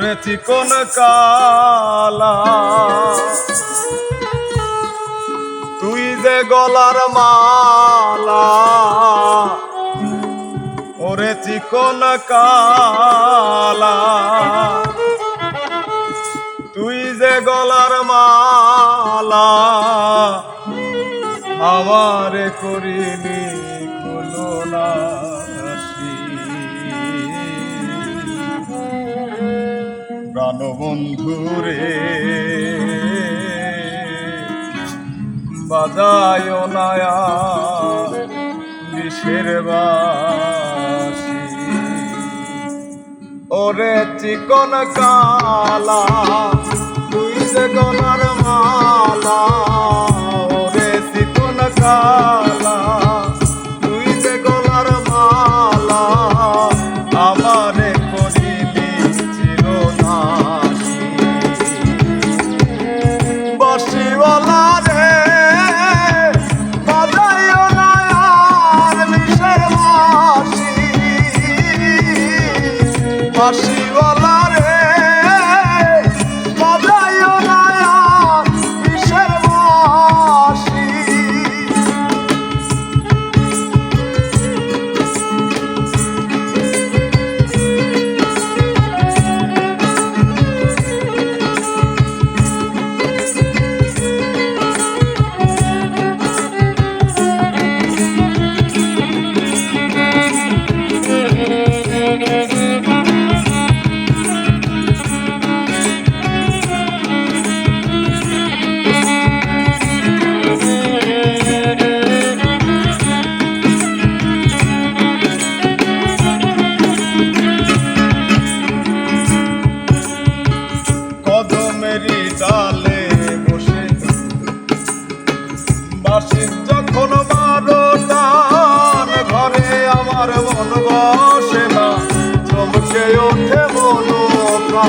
ওরে চিকন কালা। তুই যে গলার মালা ওরে চিকন কালা। তুই যে গলার মালা আমারে করিলি কুলো প্রাণবন্ধু রে। বাজায় নায়া বিষের ওরে চিকন কালা তুই যে গলার মালা। বাঁশিওয়ালা ঘরে আমার মন না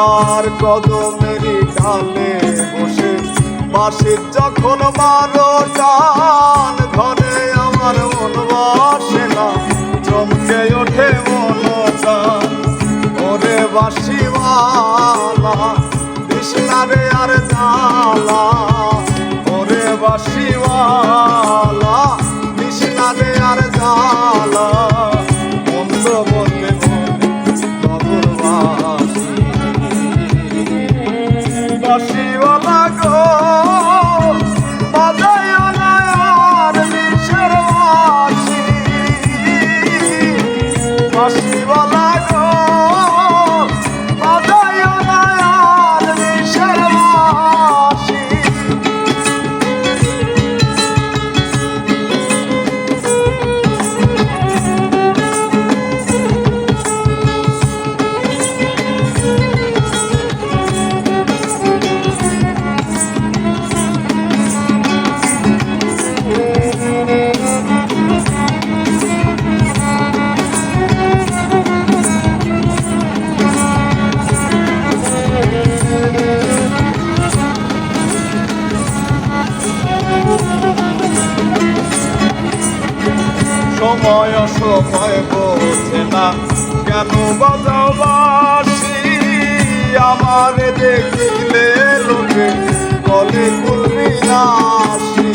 আর কদমেরই ডালে বসে বাসির যখন বারো টান ঘরে আমার মন বসে না, চমকে ওঠে বাসিওয়ালা কৃষ্ণারে আর জালা, ওরে বাসিওয়ালা কৃষ্ণারে আর জালা মন্দ বললে বাবুর বাসি। বাসিওয়ালা গো সময় সময় বোঝে না। কেন বাজাও আমার দেখিলে লোকে বলে করবি নাসি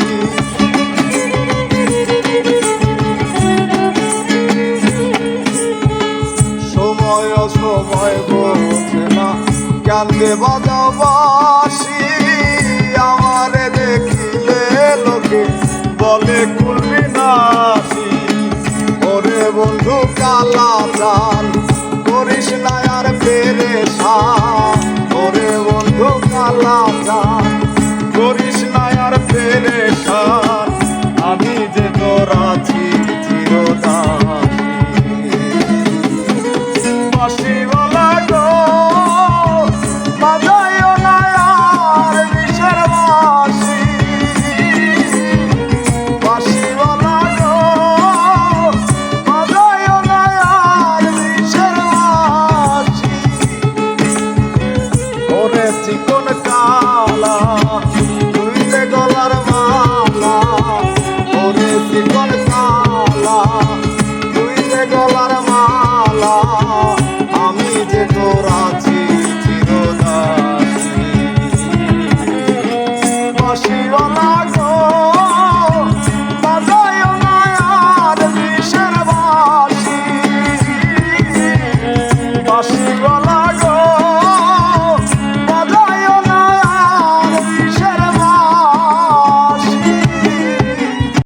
সময় সময় বোঝে না। কান্দে বাজাও বাসি দেখিলে লোকে বলে বন্ধু, কালা প্রাণ। করিস না আর পেরে ওরে বন্ধু, কালা প্রাণ। করিস না আর পেরে চিকন কালা তুই যে গলার মালা আমি যে তোর আছি চিরদাসিও না গো বাজায় না আর বিষের বাসি বাসি